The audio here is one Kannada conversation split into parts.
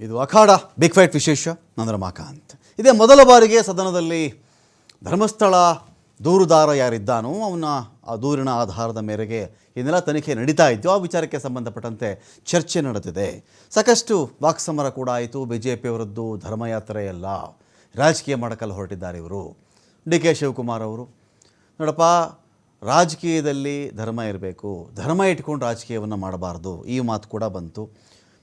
ಇದು ಅಖಾಡ ಬಿಗ್ ಫೈಟ್ ವಿಶೇಷ ನಂದರ ಮಾಕಾಂತ್. ಇದೇ ಮೊದಲ ಬಾರಿಗೆ ಸದನದಲ್ಲಿ ಧರ್ಮಸ್ಥಳ ದೂರುದಾರ ಯಾರಿದ್ದಾನೋ ಅವನ ಆ ದೂರಿನ ಆಧಾರದ ಮೇರೆಗೆ ಇನ್ನೆಲ್ಲ ತನಿಖೆ ನಡೀತಾ ಇದ್ದು ಆ ವಿಚಾರಕ್ಕೆ ಸಂಬಂಧಪಟ್ಟಂತೆ ಚರ್ಚೆ ನಡೆದಿದೆ. ಸಾಕಷ್ಟು ವಾಕ್ಸಮರ ಕೂಡ ಆಯಿತು. ಬಿ ಜೆ ಪಿಯವರದ್ದು ಧರ್ಮಯಾತ್ರೆ ಅಲ್ಲ. ರಾಜಕೀಯ ಮಾಡಕಲ್ಲಿ ಹೊರಟಿದ್ದಾರೆ ಇವರು. ಡಿ ಕೆ ಶಿವಕುಮಾರ್ ಅವರು. ನೋಡಪ್ಪ, ರಾಜಕೀಯದಲ್ಲಿ ಧರ್ಮ ಇರಬೇಕು. ಧರ್ಮ ಇಟ್ಕೊಂಡು ರಾಜಕೀಯವನ್ನು ಮಾಡಬಾರ್ದು. ಈ ಮಾತು ಕೂಡ ಬಂತು.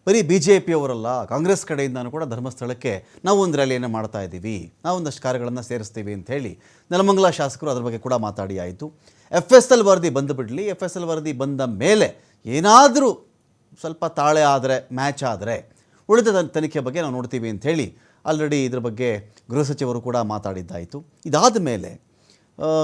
ಬರೀ ಬಿ ಜೆ ಪಿಯವರಲ್ಲ ಕಾಂಗ್ರೆಸ್ ಕಡೆಯಿಂದನೂ ಕೂಡ ಧರ್ಮಸ್ಥಳಕ್ಕೆ ನಾವು ಒಂದು ರ್ಯಾಲಿಯನ್ನು ಮಾಡ್ತಾ ಇದ್ದೀವಿ. ನಾವು ಒಂದಷ್ಟು ಕಾರ್ಯಗಳನ್ನು ಸೇರಿಸ್ತೀವಿ ಅಂತ ಹೇಳಿ ನೆಲಮಂಗಲ ಶಾಸಕರು ಅದರ ಬಗ್ಗೆ ಕೂಡ ಮಾತಾಡಿ ಆಯಿತು. ಎಫ್ ಎಸ್ ಎಲ್ ವರದಿ ಬಂದು ಬಿಡಲಿ. ಎಫ್ ಎಸ್ ಎಲ್ ವರದಿ ಬಂದ ಮೇಲೆ ಏನಾದರೂ ಸ್ವಲ್ಪ ತಾಳೆ ಆದರೆ, ಮ್ಯಾಚ್ ಆದರೆ ಉಳಿದ ತನ್- ತನಿಖೆ ಬಗ್ಗೆ ನಾವು ನೋಡ್ತೀವಿ ಅಂತ ಹೇಳಿ ಆಲ್ರೆಡಿ ಇದ್ರ ಬಗ್ಗೆ ಗೃಹ ಸಚಿವರು ಕೂಡ ಮಾತಾಡಿದ್ದಾಯಿತು. ಇದಾದ ಮೇಲೆ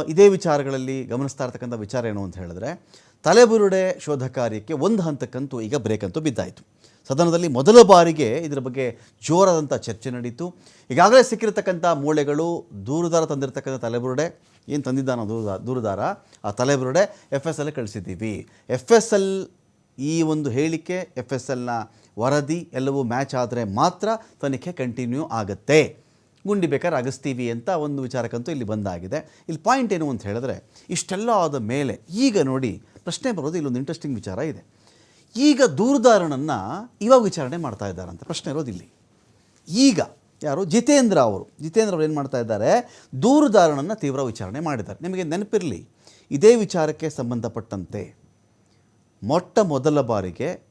ಇದೇ ವಿಚಾರಗಳಲ್ಲಿ ಗಮನಿಸ್ತಾ ಇರ್ತಕ್ಕಂಥ ವಿಚಾರ ಏನು ಅಂತ ಹೇಳಿದ್ರೆ, ತಲೆಬುರುಡೆ ಶೋಧ ಕಾರ್ಯಕ್ಕೆ ಒಂದು ಹಂತಕ್ಕಂತೂ ಈಗ ಬ್ರೇಕ್ ಅಂತೂ ಬಿದ್ದಾಯಿತು. ಸದನದಲ್ಲಿ ಮೊದಲ ಬಾರಿಗೆ ಇದರ ಬಗ್ಗೆ ಜೋರಾದಂಥ ಚರ್ಚೆ ನಡೀತು. ಈಗಾಗಲೇ ಸಿಕ್ಕಿರತಕ್ಕಂಥ ಮೂಳೆಗಳು ದೂರದಾರ ತಂದಿರತಕ್ಕಂಥ ತಲೆಬುರುಡೆ, ಏನು ತಂದಿದ್ದಾನೋ ದೂರುದಾರ, ಆ ತಲೆಬುರುಡೆ ಎಫ್ ಎಸ್ ಎಲ್ ಕಳಿಸಿದ್ದೀವಿ. ಎಫ್ ಎಸ್ ಎಲ್ ಈ ಒಂದು ಹೇಳಿಕೆ ಎಫ್ ಎಸ್ ಎಲ್ನ ವರದಿ ಎಲ್ಲವೂ ಮ್ಯಾಚ್ ಆದರೆ ಮಾತ್ರ ತನಿಖೆ ಕಂಟಿನ್ಯೂ ಆಗುತ್ತೆ. ಗುಂಡಿ ಬೇಕಾದ್ರೆ ಅಗಸ್ತೀವಿ ಅಂತ ಒಂದು ವಿಚಾರಕ್ಕಂತೂ ಇಲ್ಲಿ ಬಂದಾಗಿದೆ. ಇಲ್ಲಿ ಪಾಯಿಂಟ್ ಏನು ಅಂತ ಹೇಳಿದ್ರೆ, ಇಷ್ಟೆಲ್ಲ ಆದ ಮೇಲೆ ಈಗ ನೋಡಿ ಪ್ರಶ್ನೆ ಬರೋದು ಇಲ್ಲೊಂದು ಇಂಟ್ರೆಸ್ಟಿಂಗ್ ವಿಚಾರ ಇದೆ. ಈಗ ದೂರದಾರನನ್ನು ಇವಾಗ ವಿಚಾರಣೆ ಮಾಡ್ತಾ ಇದ್ದಾರಂತೆ ಪ್ರಶ್ನೆ ಇರೋದು ಇಲ್ಲಿ. ಈಗ ಯಾರು? ಜಿತೇಂದ್ರ ಅವರು. ಜಿತೇಂದ್ರ ಅವರು ಏನು ಮಾಡ್ತಾ ಇದ್ದಾರೆ? ತೀವ್ರ ವಿಚಾರಣೆ ಮಾಡಿದ್ದಾರೆ. ನಿಮಗೆ ನೆನಪಿರಲಿ, ಇದೇ ವಿಚಾರಕ್ಕೆ ಸಂಬಂಧಪಟ್ಟಂತೆ ಮೊಟ್ಟ ಮೊದಲ ಬಾರಿಗೆ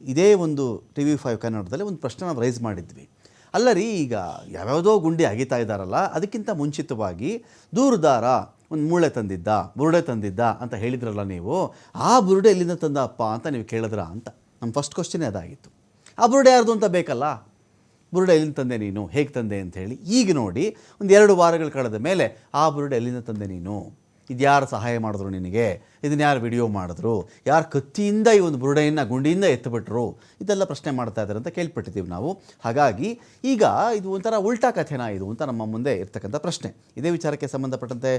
ಇದೇ ಒಂದು ಟಿ ವಿ ಫೈವ್ ಕನ್ನಡದಲ್ಲಿ ಒಂದು ಪ್ರಶ್ನೆ ನಾವು ರೈಸ್ ಮಾಡಿದ್ವಿ. ಅಲ್ಲ ರೀ, ಈಗ ಯಾವ್ಯಾವುದೋ ಗುಂಡಿ ಅಗಿತಾ ಇದ್ದಾರಲ್ಲ, ಅದಕ್ಕಿಂತ ಮುಂಚಿತವಾಗಿ ದೂರುದಾರ ಒಂದು ಮೂಳೆ ತಂದಿದ್ದ, ಬುರುಡೆ ತಂದಿದ್ದ ಅಂತ ಹೇಳಿದ್ರಲ್ಲ ನೀವು, ಆ ಬುರುಡೆ ಎಲ್ಲಿಂದ ತಂದಪ್ಪ ಅಂತ ನೀವು ಕೇಳಿದ್ರಾ ಅಂತ. ನಮ್ಮ ಫಸ್ಟ್ ಕ್ವಶನೇ ಅದಾಗಿತ್ತು. ಆ ಬುರುಡೆ ಯಾರ್ದು ಅಂತ ಬೇಕಲ್ಲ? ಬುರುಡೆ ಎಲ್ಲಿಂದ ತಂದೆ ನೀನು? ಹೇಗೆ ತಂದೆ ಅಂತ ಹೇಳಿ. ಈಗ ನೋಡಿ, ಒಂದು ಎರಡು ವಾರಗಳು ಕಳೆದ ಮೇಲೆ ಆ ಬುರುಡೆ ಎಲ್ಲಿಂದ ತಂದೆ ನೀನು? ಇದು ಯಾರು ಸಹಾಯ ಮಾಡಿದ್ರು ನಿನಗೆ? ಇದನ್ನು ಯಾರು ವಿಡಿಯೋ ಮಾಡಿದ್ರು? ಯಾರು ಕತ್ತಿಯಿಂದ ಈ ಒಂದು ಬುರುಡೆಯನ್ನು ಗುಂಡಿಯಿಂದ ಎತ್ತುಬಿಟ್ರು? ಇದೆಲ್ಲ ಪ್ರಶ್ನೆ ಮಾಡ್ತಾ ಇದ್ದಾರೆ ಅಂತ ಕೇಳ್ಪಟ್ಟಿದ್ದೀವಿ ನಾವು. ಹಾಗಾಗಿ ಈಗ ಇದು ಒಂಥರ ಉಲ್ಟಾ ಕಥೆನಾ ಇದು ಅಂತ ನಮ್ಮ ಮುಂದೆ ಇರ್ತಕ್ಕಂಥ ಪ್ರಶ್ನೆ. ಇದೇ ವಿಚಾರಕ್ಕೆ ಸಂಬಂಧಪಟ್ಟಂತೆ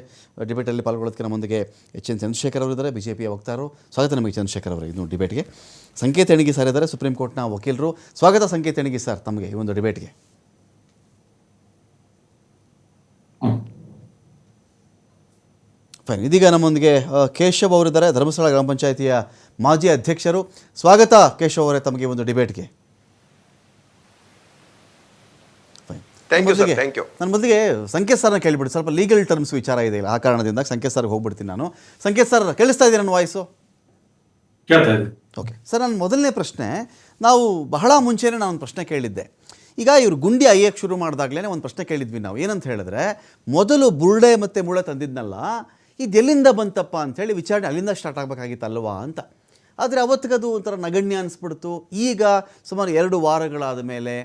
ಡಿಬೇಟಲ್ಲಿ ಪಾಲ್ಗೊಳ್ಳೋದಕ್ಕೆ ನಮ್ಮೊಂದಿಗೆ ಎಚ್ ಎನ್ ಚಂದ್ರಶೇಖರ್ ಅವರು ಇದ್ದಾರೆ ಬಿ ಜೆ ಪಿಯ ವಕ್ತಾರರು. ಸ್ವಾಗತ ನಮಗೆ ಚಂದ್ರಶೇಖರ್ ಅವರು ಇದು ಡಿಬೇಟ್ಗೆ. ಸಂಕೇತ ಎಣಿಗೆ ಸರ್ ಇದ್ದಾರೆ, ಸುಪ್ರೀಂ ಕೋರ್ಟ್ನ ವಕೀಲರು. ಸ್ವಾಗತ ಸಂಕೇತ ಎಣಗಿ ಸರ್ ತಮಗೆ ಈ ಒಂದು ಡಿಬೇಟ್ಗೆ. ಫೈನ್ ಇದೀಗ ನಮ್ಮೊಂದಿಗೆ ಕೇಶವ್ ಅವರಿದ್ದಾರೆ ಧರ್ಮಸ್ಥಳ ಗ್ರಾಮ ಪಂಚಾಯಿತಿಯ ಮಾಜಿ ಅಧ್ಯಕ್ಷರು. ಸ್ವಾಗತ ಕೇಶವ್ ಅವರೇ ತಮಗೆ ಒಂದು ಡಿಬೇಟ್ಗೆ. ನನ್ನ ಮೊದಲಿಗೆ ಸಂಕೇತ್ ಸರ್ನ ಕೇಳಿಬಿಡಿ. ಸ್ವಲ್ಪ ಲೀಗಲ್ ಟರ್ಮ್ಸ್ ವಿಚಾರ ಇದೆ ಇಲ್ಲ ಆ ಕಾರಣದಿಂದ ಸಂಕೇತ್ ಸರ್ಗೆ ಹೋಗ್ಬಿಡ್ತೀನಿ ನಾನು. ಸಂಕೇತ್ ಸರ್ ಕೇಳಿಸ್ತಾ ಇದ್ದೀನಿ ನನ್ನ ವಾಯ್ಸು? ಓಕೆ ಸರ್ ನನ್ನ ಮೊದಲನೇ ಪ್ರಶ್ನೆ ನಾವು ಬಹಳ ಮುಂಚೆನೇ ನಾನು ಒಂದು ಪ್ರಶ್ನೆ ಕೇಳಿದ್ದೆ. ಈಗ ಇವರು ಗುಂಡಿ ಅಯ್ಯಕ್ಕೆ ಶುರು ಮಾಡಿದಾಗಲೇ ಒಂದು ಪ್ರಶ್ನೆ ಕೇಳಿದ್ವಿ ನಾವು. ಏನಂತ ಹೇಳಿದ್ರೆ ಮೊದಲು ಬುರುಡೆ ಮತ್ತು ಮುಳೆ ತಂದಿದ್ನಲ್ಲ ಇದು ಎಲ್ಲಿಂದ ಬಂತಪ್ಪ ಅಂಥೇಳಿ ವಿಚಾರಣೆ ಅಲ್ಲಿಂದ ಸ್ಟಾರ್ಟ್ ಆಗಬೇಕಾಗಿತ್ತಲ್ವಾ ಅಂತ. ಆದರೆ ಅವತ್ತಿಗದು ಒಂಥರ ನಗಣ್ಯ ಅನಿಸ್ಬಿಡ್ತು. ಈಗ ಸುಮಾರು ಎರಡು ವಾರಗಳಾದ ಮೇಲೆ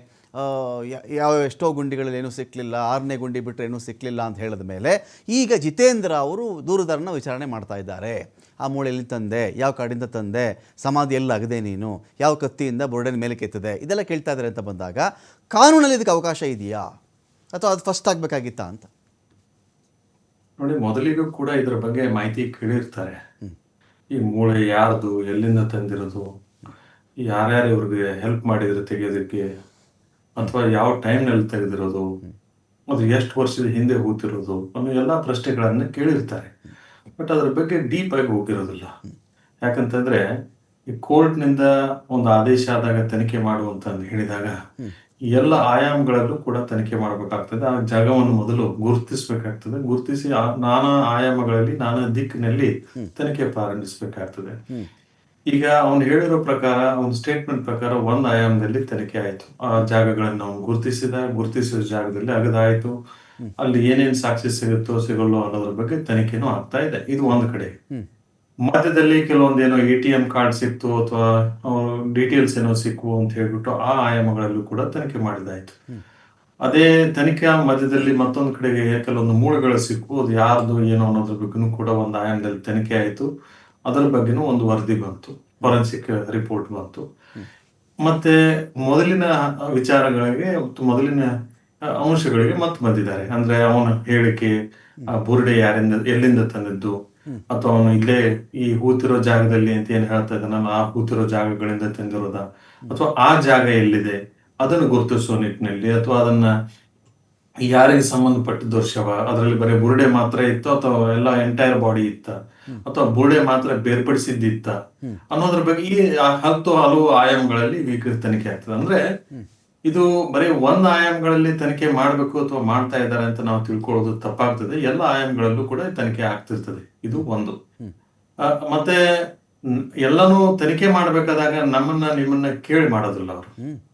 ಯಾವ ಎಷ್ಟೋ ಗುಂಡಿಗಳಲ್ಲಿ ಏನೂ ಸಿಕ್ಕಲಿಲ್ಲ ಆರನೇ ಗುಂಡಿ ಬಿಟ್ಟರೆ ಏನೂ ಸಿಕ್ಕಲಿಲ್ಲ ಅಂತ ಹೇಳಿದ ಮೇಲೆ, ಈಗ ಜಿತೇಂದ್ರ ಅವರು ದೂರದಾರನ ವಿಚಾರಣೆ ಮಾಡ್ತಾ ಇದ್ದಾರೆ. ಆ ಮೂಳೆಯಲ್ಲಿ ತಂದೆ, ಯಾವ ಕಾಡಿಂದ ತಂದೆ, ಸಮಾಧಿ ಎಲ್ಲ ಅಗದೆ ನೀನು, ಯಾವ ಕತ್ತಿಯಿಂದ ಬುರುಡೆನ ಮೇಲೆ ಕೆತ್ತದೆ ಇದೆಲ್ಲ ಕೇಳ್ತಾ ಇದ್ದಾರೆ ಅಂತ ಬಂದಾಗ, ಕಾನೂನಲ್ಲಿ ಇದಕ್ಕೆ ಅವಕಾಶ ಇದೆಯಾ? ಅಥವಾ ಅದು ಫಸ್ಟ್ ಆಗಬೇಕಾಗಿತ್ತಾ ಅಂತ? ನೋಡಿ ಮೊದಲಿಗೂ ಕೂಡ ಇದರ ಬಗ್ಗೆ ಮಾಹಿತಿ ಕೇಳಿರ್ತಾರೆ. ಈ ಮೂಳೆ ಯಾರ್ದು ಎಲ್ಲಿಂದ ತಂದಿರೋದು ಯಾರ್ಯಾರು ಇವ್ರಿಗೆ ಹೆಲ್ಪ್ ಮಾಡಿದ್ರು ತೆಗೆಯೋದಕ್ಕೆ ಅಥವಾ ಯಾವ ಟೈಮ್ನಲ್ಲಿ ತೆಗೆದಿರೋದು ಅದು ಎಷ್ಟು ವರ್ಷದ ಹಿಂದೆ ಹೋಗ್ತಿರೋದು ಅನ್ನೋ ಎಲ್ಲ ಪ್ರಶ್ನೆಗಳನ್ನು ಕೇಳಿರ್ತಾರೆ. ಬಟ್ ಅದ್ರ ಬಗ್ಗೆ ಡೀಪ್ ಆಗಿ ಹೋಗಿರೋದಿಲ್ಲ. ಯಾಕಂತಂದ್ರೆ ಈ ಕೋರ್ಟ್ನಿಂದ ಒಂದು ಆದೇಶ ಆದಾಗ ತನಿಖೆ ಮಾಡುವಂತ ಹೇಳಿದಾಗ ಈ ಎಲ್ಲ ಆಯಾಮಗಳಲ್ಲೂ ಕೂಡ ತನಿಖೆ ಮಾಡಬೇಕಾಗ್ತದೆ. ಆ ಜಾಗವನ್ನು ಮೊದಲು ಗುರುತಿಸಬೇಕಾಗ್ತದೆ. ಗುರುತಿಸಿ ನಾನಾ ಆಯಾಮಗಳಲ್ಲಿ ನಾನಾ ದಿಕ್ಕಿನಲ್ಲಿ ತನಿಖೆ ಪ್ರಾರಂಭಿಸಬೇಕಾಗ್ತದೆ. ಈಗ ಅವನು ಹೇಳಿರೋ ಪ್ರಕಾರ ಒಂದು ಸ್ಟೇಟ್ಮೆಂಟ್ ಪ್ರಕಾರ ಒಂದ್ ಆಯಾಮದಲ್ಲಿ ತನಿಖೆ ಆಯ್ತು. ಆ ಜಾಗಗಳನ್ನು ಅವನು ಗುರುತಿಸಿದ ಗುರುತಿಸಿದ ಜಾಗದಲ್ಲಿ ಅಗದಾಯ್ತು. ಅಲ್ಲಿ ಏನೇನ್ ಸಾಕ್ಷಿ ಸಿಗುತ್ತೋ ಸಿಗಲ್ಲೋ ಅನ್ನೋದ್ರ ಬಗ್ಗೆ ತನಿಖೆನೂ ಆಗ್ತಾ ಇದೆ. ಇದು ಒಂದ್ ಕಡೆ. ಮಧ್ಯದಲ್ಲಿ ಕೆಲವೊಂದು ಏನೋ ಎ ಟಿ ಎಂ ಕಾರ್ಡ್ ಸಿಕ್ತು ಅಥವಾ ಡೀಟೇಲ್ಸ್ ಏನೋ ಸಿಕ್ಕು ಅಂತ ಹೇಳ್ಬಿಟ್ಟು ಆ ಆಯಾಮಗಳಲ್ಲೂ ಕೂಡ ತನಿಖೆ ಮಾಡಿದಾಯ್ತು. ಅದೇ ತನಿಖೆ ಮಧ್ಯದಲ್ಲಿ ಮತ್ತೊಂದು ಕಡೆಗೆ ಕೆಲವೊಂದು ಮೂಳೆಗಳು ಸಿಕ್ಕು ಅದು ಯಾರ್ದು ಏನೋ ಅನ್ನೋದ್ರ ಬಗ್ಗೆನೂ ಕೂಡ ಒಂದು ಆಯಾಮದಲ್ಲಿ ತನಿಖೆ ಆಯ್ತು. ಅದರ ಬಗ್ಗೆನೂ ಒಂದು ವರದಿ ಬಂತು ಫೊರೆನ್ಸಿಕ್ ರಿಪೋರ್ಟ್ ಬಂತು. ಮತ್ತೆ ಮೊದಲಿನ ವಿಚಾರಗಳಿಗೆ ಮತ್ತು ಮೊದಲಿನ ಅಂಶಗಳಿಗೆ ಮತ್ತೆ ಬಂದಿದ್ದಾರೆ. ಅಂದ್ರೆ ಅವನ ಹೇಳಿಕೆ ಆ ಬುರುಡೆ ಯಾರಿಂದ ಎಲ್ಲಿಂದ ತಂದಿದ್ದು ಅಥವಾ ಅವನು ಇಲ್ಲೇ ಈ ಹೂತಿರೋ ಜಾಗದಲ್ಲಿ ಅಂತ ಏನ್ ಹೇಳ್ತಾ ಇದ್ದಾನಲ್ಲ ಆ ಹೂತಿರೋ ಜಾಗಗಳಿಂದ ತಿಂದಿರೋದ? ಅಥವಾ ಆ ಜಾಗ ಎಲ್ಲಿದೆ? ಅದನ್ನು ಗುರುತಿಸುವ ನಿಟ್ಟಿನಲ್ಲಿ ಅಥವಾ ಅದನ್ನ ಯಾರಿಗೆ ಸಂಬಂಧಪಟ್ಟ ಶವ ಅದರಲ್ಲಿ ಬರೀ ಬುರುಡೆ ಮಾತ್ರ ಇತ್ತು ಅಥವಾ ಎಲ್ಲ ಎಂಟೈರ್ ಬಾಡಿ ಇತ್ತ? ಅಥವಾ ಬುರುಡೆ ಮಾತ್ರ ಬೇರ್ಪಡಿಸಿದ್ದಿತ್ತ? ಅನ್ನೋದ್ರ ಬಗ್ಗೆ ಈ ಹತ್ತು ಹಲವು ಆಯಾಮಗಳಲ್ಲಿ ವಿಕೃತ ತನಿಖೆ ಆಗ್ತದೆ. ಅಂದ್ರೆ ಇದು ಬರೀ ಒಂದ್ ಆಯಾಮಗಳಲ್ಲಿ ತನಿಖೆ ಮಾಡಬೇಕು ಅಥವಾ ಮಾಡ್ತಾ ಇದ್ದಾರೆ ಅಂತ ನಾವು ತಿಳ್ಕೊಳ್ಳೋದು ತಪ್ಪಾಗ್ತದೆ. ಎಲ್ಲ ಆಯಾಮಗಳಲ್ಲೂ ಕೂಡ ತನಿಖೆ ಆಗ್ತಿರ್ತದೆ. ಇದು ಒಂದು. ಮತ್ತೆ ಎಲ್ಲನೂ ತನಿಖೆ ಮಾಡ್ಬೇಕಾದಾಗ ನಮ್ಮನ್ನ ನಿಮ್ಮನ್ನ ಕೇಳಿ ಮಾಡೋದಿಲ್ಲ ಅವರು.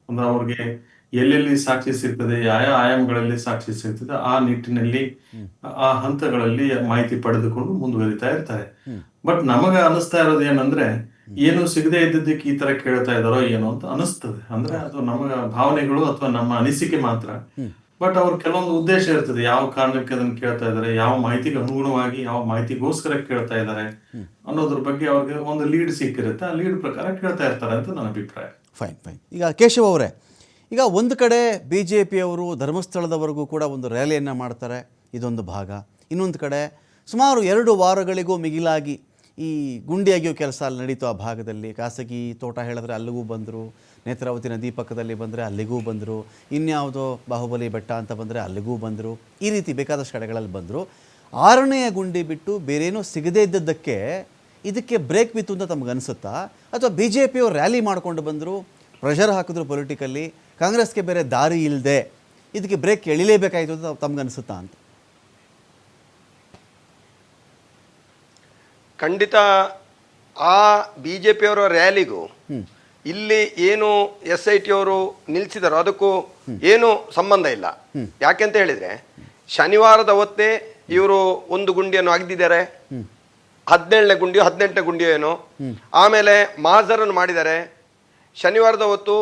ಅಂದ್ರೆ ಅವ್ರಿಗೆ ಎಲ್ಲೆಲ್ಲಿ ಸಾಕ್ಷಿ ಸಿಗ್ತದೆ ಯಾವ ಆಯಾಮಗಳಲ್ಲಿ ಸಾಕ್ಷಿ ಸಿಗ್ತದೆ ಆ ನಿಟ್ಟಿನಲ್ಲಿ ಆ ಹಂತಗಳಲ್ಲಿ ಮಾಹಿತಿ ಪಡೆದುಕೊಂಡು ಮುಂದುವರಿತಾ ಇರ್ತಾರೆ. ಬಟ್ ನಮಗ ಅನಿಸ್ತಾ ಇರೋದು ಏನಂದ್ರೆ ಏನು ಸಿಗದೆ ಇದ್ದಿದ್ದಕ್ಕೆ ಈ ತರ ಕೇಳ್ತಾ ಇದಾರೋ ಏನೋ ಅಂತ ಅನಿಸ್ತದೆ ಅಂದ್ರೆ ಅದು ನಮ್ಮ ಭಾವನೆಗಳು ಅಥವಾ ನಮ್ಮ ಅನಿಸಿಕೆ ಮಾತ್ರ. ಬಟ್ ಅವ್ರ ಕೆಲವೊಂದು ಉದ್ದೇಶ ಇರ್ತದೆ. ಯಾವ ಕಾರಣಕ್ಕೆ ಅದನ್ನ ಕೇಳ್ತಾ ಇದಾರೆ? ಯಾವ ಮಾಹಿತಿಗೆ ಅನುಗುಣವಾಗಿ ಯಾವ ಮಾಹಿತಿಗೋಸ್ಕರ ಕೇಳ್ತಾ ಇದಾರೆ? ಅನ್ನೋದ್ರ ಬಗ್ಗೆ ಅವ್ರಿಗೆ ಒಂದು ಲೀಡ್ ಸಿಕ್ಕಿರುತ್ತೆ. ಆ ಲೀಡ್ ಪ್ರಕಾರ ಕೇಳ್ತಾ ಇರ್ತಾರೆ ಅಂತ ನನ್ನ ಅಭಿಪ್ರಾಯ. Fine fine. ಈಗ ಕೇಶವ್ ಅವರೇ ಈಗ ಒಂದು ಕಡೆ ಬಿ ಜೆ ಪಿಯವರು ಧರ್ಮಸ್ಥಳದವರೆಗೂ ಕೂಡ ಒಂದು ರ್ಯಾಲಿಯನ್ನು ಮಾಡ್ತಾರೆ. ಇದೊಂದು ಭಾಗ. ಇನ್ನೊಂದು ಕಡೆ ಸುಮಾರು ಎರಡು ವಾರಗಳಿಗೂ ಮಿಗಿಲಾಗಿ ಈ ಗುಂಡಿ ಕೆಲಸ ಅಲ್ಲಿ ನಡೀತು ಆ ಭಾಗದಲ್ಲಿ. ಖಾಸಗಿ ತೋಟ ಹೇಳಿದ್ರೆ ಅಲ್ಲಿಗೂ ಬಂದರು, ನೇತ್ರಾವತಿ ನದಿ ಪಕ್ಕದಲ್ಲಿ ಬಂದರೆ ಅಲ್ಲಿಗೂ ಬಂದರು, ಇನ್ಯಾವುದೋ ಬಾಹುಬಲಿ ಬೆಟ್ಟ ಅಂತ ಬಂದರೆ ಅಲ್ಲಿಗೂ ಬಂದರು, ಈ ರೀತಿ ಬೇಕಾದಷ್ಟು ಕಡೆಗಳಲ್ಲಿ ಬಂದರು. ಆರನೆಯ ಗುಂಡಿ ಬಿಟ್ಟು ಬೇರೇನೂ ಸಿಗದೇ ಇದ್ದದ್ದಕ್ಕೆ ಇದಕ್ಕೆ ಬ್ರೇಕ್ ಬಿತ್ತು ಅಂತ ತಮಗೆ ಅನಿಸುತ್ತಾ? ಅಥವಾ ಬಿ ಜೆ ಪಿಯವರು ರ್ಯಾಲಿ ಮಾಡ್ಕೊಂಡು ಬಂದರು ಪ್ರೆಷರ್ ಹಾಕಿದ್ರು ಪೊಲಿಟಿಕಲ್ಲಿ ಕಾಂಗ್ರೆಸ್ಗೆ ಬೇರೆ ದಾರಿ ಇಲ್ಲದೆ ಇದಕ್ಕೆ ಬ್ರೇಕ್ ಎಳಿಲೇಬೇಕಾಯಿತು ಅಂತ ತಮ್ಗೆ ಅನಿಸುತ್ತಾ ಅಂತ? ಖಂಡಿತ ಆ ಬಿ ಜೆ ಪಿಯವರ ರ್ಯಾಲಿಗೂ ಇಲ್ಲಿ ಏನು ಎಸ್ ಐ ಟಿ ಅವರು ನಿಲ್ಸಿದಾರೋ ಅದಕ್ಕೂ ಏನು ಸಂಬಂಧ ಇಲ್ಲ. ಯಾಕೆಂತ ಹೇಳಿದ್ರೆ ಶನಿವಾರದ ಹೊತ್ತೇ ಇವರು ಒಂದು ಗುಂಡಿಯನ್ನು ಅಗ್ದಿದ್ದಾರೆ. ಹದಿನೇಳನೇ ಗುಂಡಿಯೋ ಹದಿನೆಂಟನೇ ಗುಂಡಿಯೋ ಏನೋ. ಆಮೇಲೆ ಮಾಜರನ್ನು ಮಾಡಿದ್ದಾರೆ. ಶನಿವಾರದ ಹೊತ್ತು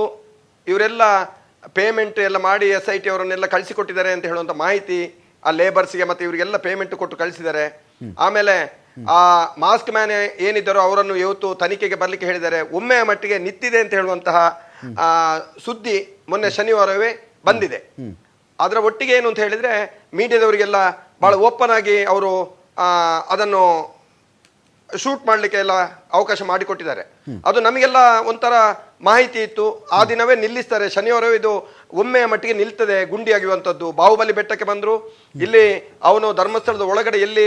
ಇವರೆಲ್ಲ ಪೇಮೆಂಟ್ ಎಲ್ಲ ಮಾಡಿ ಎಸ್ ಐ ಟಿ ಅವರನ್ನೆಲ್ಲ ಕಳಿಸಿಕೊಟ್ಟಿದ್ದಾರೆ ಅಂತ ಹೇಳುವಂಥ ಮಾಹಿತಿ ಆ ಲೇಬರ್ಸ್ಗೆ ಮತ್ತೆ ಇವರಿಗೆಲ್ಲ ಪೇಮೆಂಟ್ ಕೊಟ್ಟು ಕಳಿಸಿದ್ದಾರೆ. ಆಮೇಲೆ ಆ ಮಾಸ್ಕ್ ಮ್ಯಾನ್ ಏನಿದ್ದಾರೋ ಅವರನ್ನು ಇವತ್ತು ತನಿಖೆಗೆ ಬರಲಿಕ್ಕೆ ಹೇಳಿದ್ದಾರೆ. ಒಮ್ಮೆಯ ಮಟ್ಟಿಗೆ ನಿಂತಿದೆ ಅಂತ ಹೇಳುವಂತಹ ಆ, ಸುದ್ದಿ ಮೊನ್ನೆ ಶನಿವಾರವೇ ಬಂದಿದೆ. ಅದರ ಒಟ್ಟಿಗೆ ಏನು ಅಂತ ಹೇಳಿದ್ರೆ ಮೀಡಿಯಾದವರಿಗೆಲ್ಲ ಬಹಳ ಓಪನ್ ಆಗಿ ಅವರು ಆ, ಅದನ್ನು ಶೂಟ್ ಮಾಡಲಿಕ್ಕೆ ಎಲ್ಲ ಅವಕಾಶ ಮಾಡಿಕೊಟ್ಟಿದ್ದಾರೆ. ಅದು ನಮಗೆಲ್ಲ ಒಂಥರ ಮಾಹಿತಿ ಇತ್ತು. ಆ ದಿನವೇ ನಿಲ್ಲಿಸ್ತಾರೆ. ಶನಿವಾರವೇ ಇದು ಒಮ್ಮೆಯ ಮಟ್ಟಿಗೆ ನಿಲ್ತದೆ ಗುಂಡಿ ಆಗಿರುವಂಥದ್ದು ಬಾಹುಬಲಿ ಬೆಟ್ಟಕ್ಕೆ ಬಂದರು, ಇಲ್ಲಿ ಅವನು ಧರ್ಮಸ್ಥಳದ ಒಳಗಡೆ ಎಲ್ಲಿ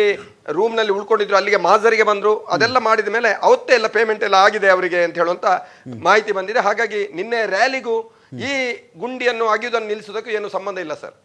ರೂಮ್ನಲ್ಲಿ ಉಳ್ಕೊಂಡಿದ್ರು, ಅಲ್ಲಿಗೆ ಮಾಜರಿಗೆ ಬಂದರು. ಅದೆಲ್ಲ ಮಾಡಿದ ಮೇಲೆ ಅವತ್ತೇ ಎಲ್ಲ ಪೇಮೆಂಟ್ ಎಲ್ಲ ಆಗಿದೆ ಅವರಿಗೆ ಅಂತ ಹೇಳುವಂಥ ಮಾಹಿತಿ ಬಂದಿದೆ. ಹಾಗಾಗಿ ನಿನ್ನೆ ರ್ಯಾಲಿಗೂ ಈ ಗುಂಡಿಯನ್ನು ಅಗಿಯುವುದನ್ನು ನಿಲ್ಲಿಸೋದಕ್ಕೂ ಏನು ಸಂಬಂಧ ಇಲ್ಲ ಸರ್